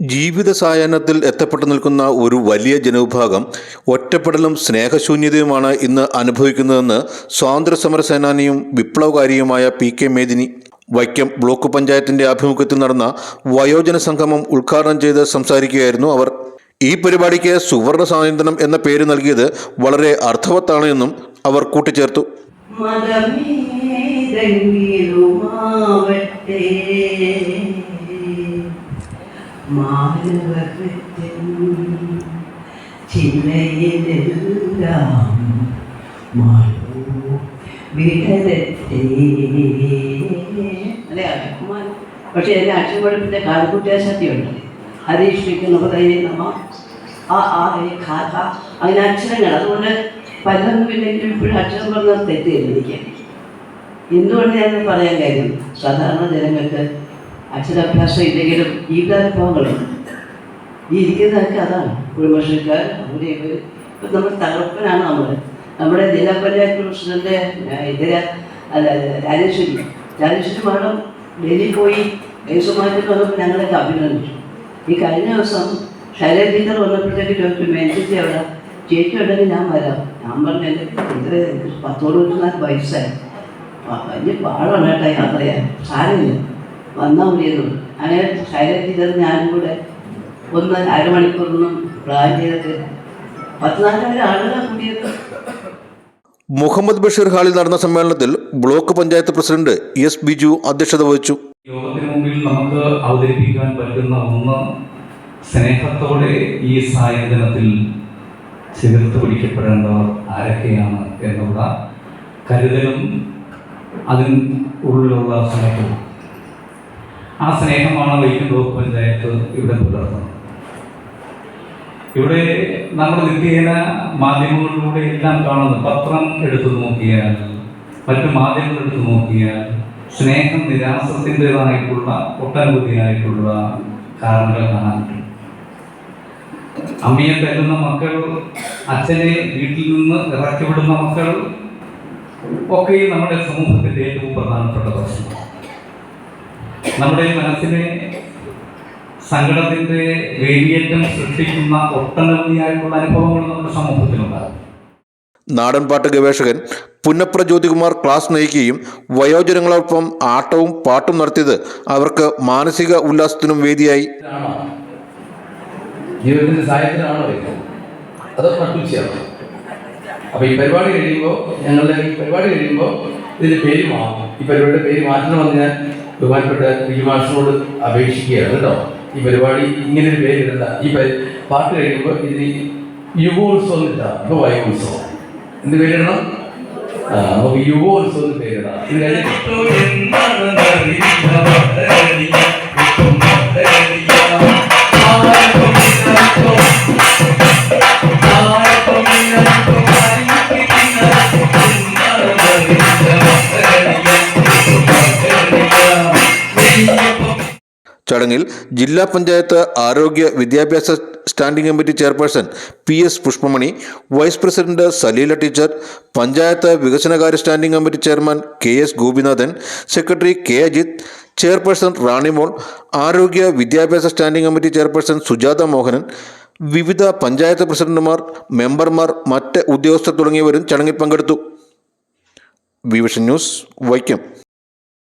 ജീവിത സായാഹ്നത്തിൽ എത്തപ്പെട്ടു നിൽക്കുന്ന ഒരു വലിയ ജനവിഭാഗം ഒറ്റപ്പെടലും സ്നേഹശൂന്യതയുമാണ് ഇന്ന് അനുഭവിക്കുന്നതെന്ന് സ്വാതന്ത്ര്യസമര സേനാനിയും വിപ്ലവകാരിയുമായ P K Medini Vaikom block പഞ്ചായത്തിന്റെ ആഭിമുഖ്യത്തിൽ നടന്ന വയോജന സംഗമം ഉദ്ഘാടനം ചെയ്ത് സംസാരിക്കുകയായിരുന്നു അവർ. ഈ പരിപാടിക്ക് സുവർണ സായന്ത്രം എന്ന പേര് നൽകിയത് വളരെ അർത്ഥവത്താണ് എന്നും അവർ കൂട്ടിച്ചേർത്തു. പക്ഷേ എന്റെ അക്ഷരപഠിപ്പിന്റെ കാലക്കുട്ടിയാശക്തിയുണ്ട് ഹരീഷ്ണിക്കുന്ന ഹൃദയ നമ ആ ആ ഖ അങ്ങനെ അക്ഷരങ്ങൾ. അതുകൊണ്ട് പലതൊന്നും ഇല്ലെങ്കിലും ഇപ്പോഴും അക്ഷരം പറഞ്ഞാൽ തെറ്റ് എനിക്ക്? എന്തുകൊണ്ട് ഞാൻ പറയാൻ കാര്യം? സാധാരണ ജനങ്ങൾക്ക് അക്ഷരാഭ്യാസം ഇല്ലെങ്കിലും ജീവിതാനുഭവങ്ങളുണ്ട്. ഈ ഇരിക്കുന്നതൊക്കെ അതാണ്. കുടുംബശ്രീക്കാർ അവരെ ഇവർ. ഇപ്പം നമ്മൾ തകർപ്പനാണ് നമ്മൾ. നമ്മുടെ ജില്ലാ പഞ്ചായത്ത് പ്രസിഡന്റ് ഇതര അല്ല രാജേശ്വരി. രാജേശ്വരി മാഡം ഡൽഹി പോയി ദേശമാറ്റം വന്നപ്പോൾ ഞങ്ങളൊക്കെ അഭിനന്ദിച്ചു. ഈ കഴിഞ്ഞ ദിവസം ശൈലജീന്ദർ വന്നപ്പോഴത്തേക്ക് ചോദിച്ചു മേൻസിറ്റി അവിടെ ചേച്ചി ഉണ്ടെങ്കിൽ ഞാൻ വരാം. ഞാൻ പറഞ്ഞു എന്റെ ഇത്ര പത്തോട് നാല് വയസ്സായി. വലിയ പാടാണ് കേട്ടോ യാത്ര ചെയ്യാൻ സാരമില്ല. വന്നാൽ മതിയെന്നു അങ്ങനെ ശൈലത്തിൽ ടീച്ചർ ഞാനും കൂടെ. ഒന്ന് അരമണിക്കൂറൊന്നും പ്ലാൻ ചെയ്തിട്ട് പത്ത് നാലായിരം ആളുകൾ കൂടിയത് മുഹമ്മദ് ബഷീർ ഹാളിൽ നടന്ന സമ്മേളനത്തിൽ block panchayat president S Biju അധ്യക്ഷത വഹിച്ചു. യോഗത്തിന് മുമ്പിൽ നമുക്ക് അവതരിപ്പിക്കാൻ പറ്റുന്ന ഒന്ന് സ്നേഹത്തോടെ ഈ സായന്തനത്തിൽ ചേർത്ത് പിടിക്കപ്പെടേണ്ടവർ ആരൊക്കെയാണ് എന്നുള്ള കരുതലും അതിന് ഉള്ളിലുള്ള സ്നേഹവും. ആ സ്നേഹമാണ് വൈക്കം ബ്ലോക്ക് പഞ്ചായത്ത് ഇവിടെ പുലർത്തുന്നത്. ഇവിടെ നമ്മൾ നിത്യേന മാധ്യമങ്ങളിലൂടെ എല്ലാം കാണുന്നു പത്രം എടുത്തു നോക്കിയാൽ മറ്റു മാധ്യമങ്ങൾ എടുത്തു നോക്കിയാൽ സ്നേഹം നിരാസത്തിന്റെതായിട്ടുള്ള ഒട്ടനവധിയായിട്ടുള്ള കാരണങ്ങൾ കാണാൻ അമ്മയെ തരുന്ന മക്കൾ അച്ഛനെ വീട്ടിൽ നിന്ന് ഇറക്കിവിടുന്ന മക്കൾ ഒക്കെ നമ്മുടെ സമൂഹത്തിന്റെ ഏറ്റവും പ്രധാനപ്പെട്ട പ്രശ്നം. നമ്മുടെ മനസ്സിനെ സങ്കടത്തിന്റെ വേലിയേറ്റം സൃഷ്ടിക്കുന്ന ഒട്ടനവധിയായിട്ടുള്ള അനുഭവങ്ങൾ നമ്മുടെ സമൂഹത്തിലുണ്ടാകും. നാടൻപാട്ട് ഗവേഷകൻ പുന്നപ്ര ജ്യോതികുമാർ ക്ലാസ് നയിക്കുകയും വയോജനങ്ങളോടൊപ്പം ആട്ടവും പാട്ടും നടത്തിയത് അവർക്ക് മാനസിക ഉല്ലാസത്തിനും വേദിയായി. ജീവിതത്തിന്റെ സഹായത്തിനാണോ വയ്ക്കുന്നത് അതോ നട്ടുച്ചയാണോ അപ്പൊ ഈ പരിപാടി കഴിയുമ്പോൾ ഞങ്ങളുടെ ഈ പരിപാടി കഴിയുമ്പോൾ ഇതിന്റെ പേര് മാറും. ഈ പരിപാടിയുടെ പേര് മാറ്റണമെന്ന് ഞാൻ ബഹുമാനപ്പെട്ട വിജയമാഷിനോട് അപേക്ഷിക്കുകയാണ് കേട്ടോ. ഈ പരിപാടി ഇങ്ങനെ ഒരു പേര് ഇടണ്ട. ഈ പാട്ട് കഴിയുമ്പോൾ ഇതിന് യുവോത്സവം ഇട്ടാ ഇപ്പൊ വയോത്സവം എന്ത് പേരിടണം നമുക്ക് യുവോത്സവം പേരിടാം ഇത് കഴിഞ്ഞിട്ട്. ചടങ്ങിൽ ജില്ലാ പഞ്ചായത്ത് ആരോഗ്യ വിദ്യാഭ്യാസ standing committee chairperson P S Pushpamani vice president Saleela teacher panchayat വികസനകാര്യ standing committee chairman K S Gopinathan secretary K Ajith chairperson Ranimol ആരോഗ്യ വിദ്യാഭ്യാസ standing committee chairperson Sujatha Mohanan വിവിധ പഞ്ചായത്ത് പ്രസിഡന്റുമാർ മെമ്പർമാർ മറ്റ് ഉദ്യോഗസ്ഥർ തുടങ്ങിയവരും ചടങ്ങിൽ പങ്കെടുത്തു. വിവിഷൻ ന്യൂസ് വൈക്കം.